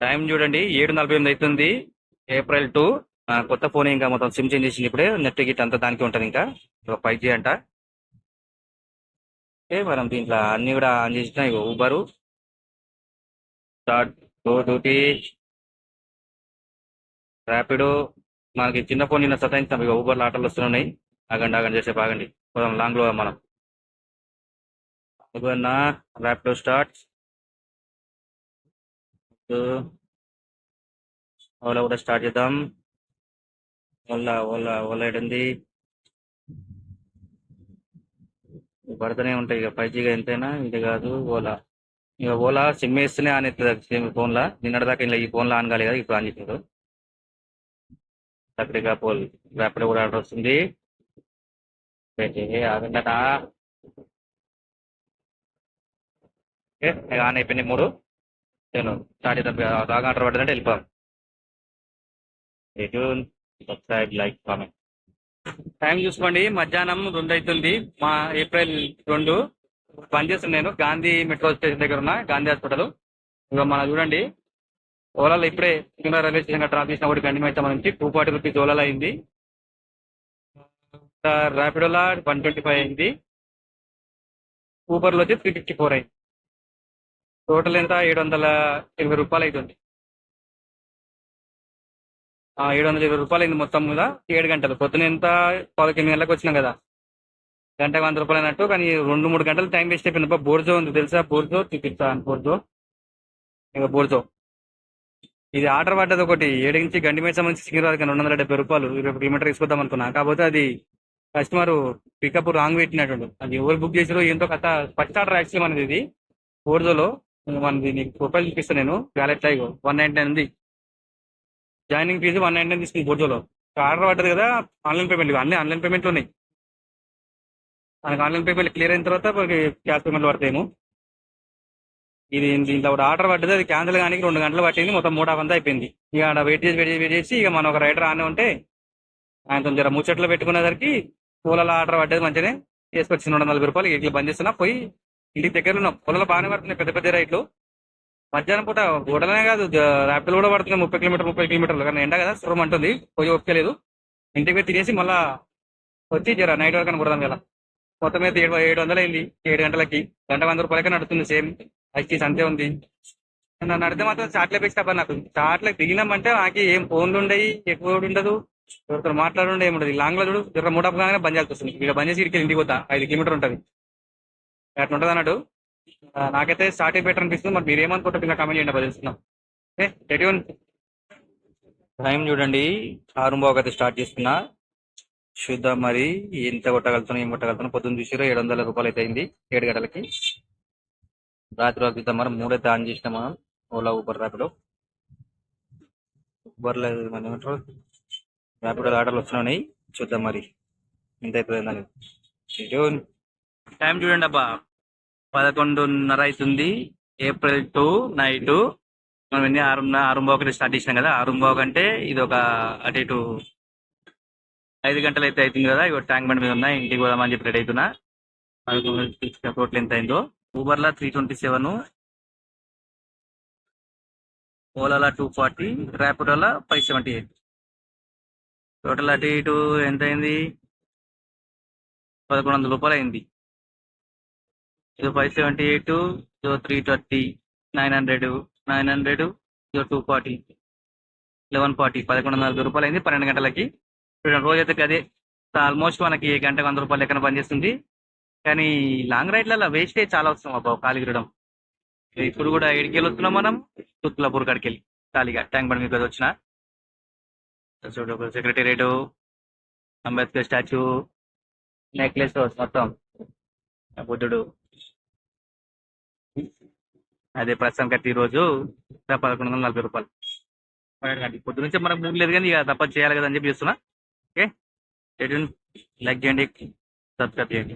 Time చూడండి ఏడు నలభై ఎనిమిది అవుతుంది. ఏప్రిల్ టూ కొత్త ఫోన్ ఇంకా మొత్తం సిమ్ చేంజ్ చేసింది ఇప్పుడే. నెట్ గిట్ అంతా దానికి ఉంటుంది ఇంకా. ఫైవ్ జీ అంట. ఓకే మనం దీంట్లో అన్ని కూడా ఆన్ చేసిన ఇగో Uber start go duty Rapido మనకి చిన్న ఫోన్ నిన్న సతాయించాం ఇక ఊబర్లో ఆటోలు వస్తున్నాయి. ఆగండి ఆగండి చేసే బాగండి కొంచెం లాంగ్లో మనం. ఇవన్నా ర్యాపిడో స్టార్ట్ ఓలా కూడా స్టార్ట్ చేద్దాం. ఓలా ఓలా ఓలా ఎడంది పడుతూనే ఉంటాయి ఇక. ఫైవ్ జీగా ఎంతైనా ఇది కాదు ఓలా. ఇక ఓలా సిమ్ వేస్తేనే ఆన్ అవుతుంది ఫోన్లో. నిన్నటిదాకా ఇలా ఈ ఫోన్లో ఆన్ కాలేదు కదా ఇప్పుడు ఆన్ చేసారు చక్కగా పోల్ అప్పుడే కూడా ఆర్డర్ వస్తుంది. ఆగండట ఆన్ అయిపోయినాయి మూడు. నేను స్టార్ట్ చేద్దాం బాగా ఆర్డర్ పడ్డదంటే వెళ్ళిపోదాం సబ్స్క్రైబ్ లైక్ కామెంట్ టైం చూసుకోండి మధ్యాహ్నం రెండు అవుతుంది మా ఏప్రిల్ రెండు పనిచేస్తున్నాను నేను గాంధీ మెట్రో స్టేషన్ దగ్గర ఉన్న గాంధీ హాస్పిటల్ ఇక మన చూడండి ఓలాలో ఇప్పుడే సికింద్రాబాద్ రైల్వే స్టేషన్ డ్రాప్ చేసిన ఒకటి గంట మైతే నుంచి టూ ఫార్టీ రూపీస్ ఓలాలో అయింది ర్యాపిడోలా వన్ ట్వంటీ ఫైవ్ అయింది ఊబర్లో వచ్చి త్రీ ఫిఫ్టీ ఫోర్ అయింది టోటల్ ఎంత? ఏడు వందల ఇరవై రూపాయలు అవుతుంది ఆ, ఏడు వందల ఇరవై రూపాయలు అయింది మొత్తం మీద ఏడు గంటలు. పొద్దున ఎంత? పదకొండు గంటలకు వచ్చినాం కదా. గంట వంద రూపాయలు అన్నట్టు కానీ రెండు మూడు గంటలు టైం వేస్ట్ అయిపోయింది. బోర్జో ఉంది తెలుసా? బోర్జో చూపిస్తా బోర్జో. ఇంకా బోర్జో. ఇది ఆర్డర్ పడ్డది ఒకటి. ఏడు నుంచి గండి మేసం నుంచి సికింద్రాబాద్ కానీ రెండు వందల డెబ్బై రూపాయలు. ఇరవై కిలోమీటర్ తీసుకొద్దాం అనుకున్నా. కాకపోతే అది కస్టమర్ పికప్ రాంగ్ పెట్టినట్టు అది ఎవరు బుక్ చేసారో ఏంటో కథ. ఫస్ట్ ఆర్డర్ యాక్చువల్ మనది ఇది. బోర్జోలో మనది నీకు ప్రొఫైల్ చూపిస్తాను నేను wallet live one ninety nine ఉంది. Joining fee one ninety nine తీసుకుంది బోర్జోలో ఆర్డర్ పడ్డది కదా ఆన్లైన్ పేమెంట్ అన్ని ఆన్లైన్ పేమెంట్ ఉన్నాయి. మనకు ఆన్లైన్ పేమెంట్ క్లియర్ అయిన తర్వాత మనకి క్యాష్ పేమెంట్ పడతాయేమో. ఇది దీంట్లో ఒకటి ఆర్డర్ పడ్డది అది క్యాన్సిల్ కానీ రెండు గంటలు పట్టింది మొత్తం మూడు వంద అయిపోయింది. ఇక ఆడ వెయిట్ చేసి వెయిట్ చేసి వెయిట్ చేసి ఇక మనం ఒక రైడర్ ఆనే ఉంటే ఆయనతో జర ముచ్చట్లో పెట్టుకునేసరికి పూలలో ఆర్డర్ పడ్డది మంచిగానే. తీసుకొచ్చి రెండు వందల నలభై రూపాయలు ఇట్లా బంద్ చేస్తున్నా పోయి ఇంటికి దగ్గర ఉన్న పొలాలు బాగానే పడుతున్నాయి పెద్ద పెద్ద రైట్లు మధ్యాహ్నం పూట గోడలనే కాదు ర్యాపిల్ కూడా పడుతున్నాయి ముప్పై కిలోమీటర్ ముప్పై కిలోమీటర్లు. కానీ ఎండ కదా సురం అంటుంది. పోయి ఒప్పుకోలేదు ఇంటికి పోయి తినేసి మళ్ళా వచ్చి జర నైట్ వరకు అని కదా. మొత్తం మీద ఏడు ఏడు వందలు అయింది ఏడు గంటలకి. గంట వంద రూపాయలకి నడుతుంది సేమ్. ఐసీస్ అంతే ఉంది. నన్ను నడితే మాత్రం చాట్లే పెట్టి నాకు. చాట్లే దిగినామంటే నాకు ఏం ఫోన్లు ఉండయి ఎక్కువ ఉండదు. ఎవరితో మాట్లాడుండే ఏమి లాంగ్ లాంగ్లో చూడు జర మూడప్ కాగానే బంద్ చేస్తుంది ఇక్కడ బంద్ చేసి ఇక్కడికి ఇంటికి పోతా. ఐదు కిలోమీటర్ ఉంటుంది. అట్లా ఉంటుంది అన్నట్టు. ఆ, నాకైతే స్టార్టింగ్ బెటర్ అనిపిస్తుంది. మరి మీరు ఏమనుకుంటారు ఇంకా కమెంట్ చేయండి తెలుస్తున్నాం టైం చూడండి. ఆరుంబావుకి అయితే స్టార్ట్ చేస్తున్నా. చూద్దాం మరి ఎంత కొట్టగలుగుతాను ఏం కొట్టగలుగుతాను పొద్దున్న చూసిరో ఏడు వందల రూపాయలు అయితే అయింది ఏడు గంటలకి. రాత్రి వరకు చూద్దాం మనం మూడైతే ఆన్ చేసినాం మనం. ఓలా ఊబర్ ర్యాపిడో ఊబర్లో మన ఏమంటారు? ర్యాపిడో ఆర్డర్లు వస్తున్నాయి. చూద్దాం మరి. ఎంత అవుతుంది టైం చూడండి అబ్బా. పదకొండున్నర అవుతుంది ఏప్రిల్ టూ నైట్. మనం ఎన్ని ఆరు ఆరుంబావుకి స్టార్ట్ చేసినాం కదా ఆరుంబావు అంటే ఇది ఒక అటు ఇటు ఐదు గంటలు అయితే అవుతుంది కదా ఇక ట్యాంక్ బండ్ మీద ఉన్నాయి ఇంటికి పోదామని చెప్పి రెడీ అవుతున్నా టోటల్ ఎంత అయిందో? ఊబర్లా త్రీ ట్వంటీ సెవెన్ ఓలాలా టూ ఫార్టీ ర్యాపిడోలా ఫైవ్ సెవెంటీ ఎయిట్ టోటల్ అటు ఇటు ఎంత అయింది? పదకొండు వందల రూపాయలు అయింది. ఇది ఫైవ్ సెవెంటీ ఎయిట్ ఇదో three thirty nine hundred nine hundred ఇదో టూ ఫార్టీ లెవెన్ ఫార్టీ పదకొండు వందల రూపాయలు అయింది పన్నెండు గంటలకి. రోజైతే అదే ఆల్మోస్ట్ మనకి గంట వంద రూపాయలు లెక్కన పనిచేస్తుంది. కానీ లాంగ్ రైడ్లలో వేస్టేజ్ చాలా వస్తాం అబ్బా కాలిగిరడం ఇప్పుడు కూడా ఎడికి వెళ్ళొస్తున్నాం మనం తుత్తులాపూర్ కాడికి వెళ్ళి ఖాళీగా ట్యాంక్ బండ్ మీకు వచ్చిన. చూడు సెక్రటేరియట్ అంబేద్కర్ స్టాచ్యూ నెక్లెస్ మొత్తం బుద్ధుడు. అదే ప్రస్తుతానికి అయితే ఈరోజు పదకొండు వందల నలభై రూపాయలు. పొద్దు నుంచి మనకు మూడు లేదు కానీ ఇక తప్ప చేయాలి కదా అని చెప్పి చూస్తున్నా. ఓకే? లైక్ చేయండి సబ్స్క్రైబ్ చేయండి.